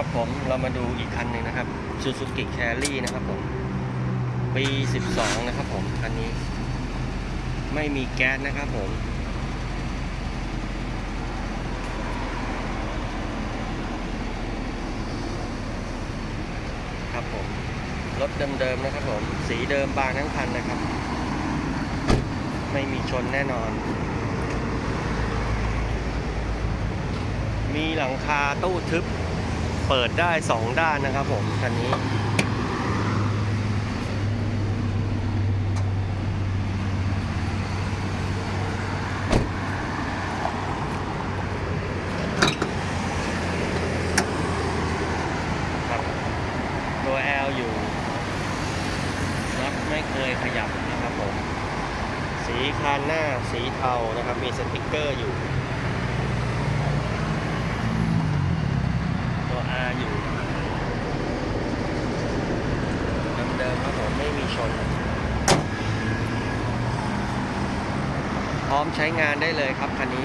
ครับผมเรามาดูอีกคันหนึ่งนะครับ Suzuki Carry นะครับผมปี 12 นะครับผมคันนี้ ไม่มีแก๊สนะครับผม ครับผม รถเดิมๆนะครับผม สีเดิมบางทั้งคันนะครับ ไม่มีชนแน่นอน มีหลังคาตู้ทึบ เปิดได้สองด้านนะครับผมคันนี้ ครับ ตัว L อยู่น็อตไม่เคยขยับนะครับผม สีคานหน้าสีเทานะครับ มีสติกเกอร์อยู่ ตัว R อยู่เดิมๆครับผมไม่มี ชน พร้อมใช้งานได้เลยครับคันนี้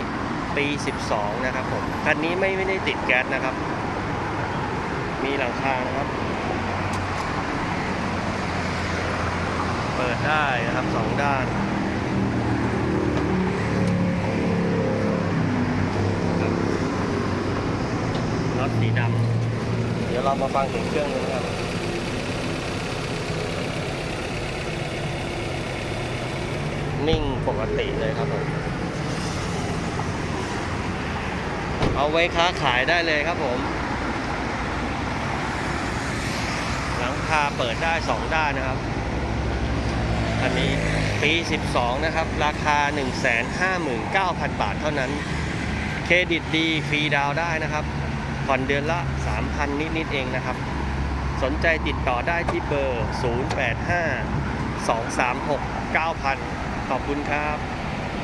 ปี 12 นะครับผม คันนี้ไม่ไม่ได้ติดแก๊สนะครับ มีหลังคานะครับ เปิดได้นะครับสองด้านน็อตสีดำ เดี๋ยวเรามาฟังเสียงเครื่องกันนะครับ นิ่งปกติเลยครับผมเอาไว้ค้าขายได้เลยครับผม หลังคาเปิดได้สองด้านนะครับอันนี้ปี 12 นะครับ ราคา 159,000 บาทเท่านั้น เครดิตดีฟรีดาวได้นะครับ ผ่อนเดือนละ 3,000 นิด ๆ เองนะครับ สนใจติดต่อได้ที่เบอร์ 085 236 9000 ขอบคุณครับ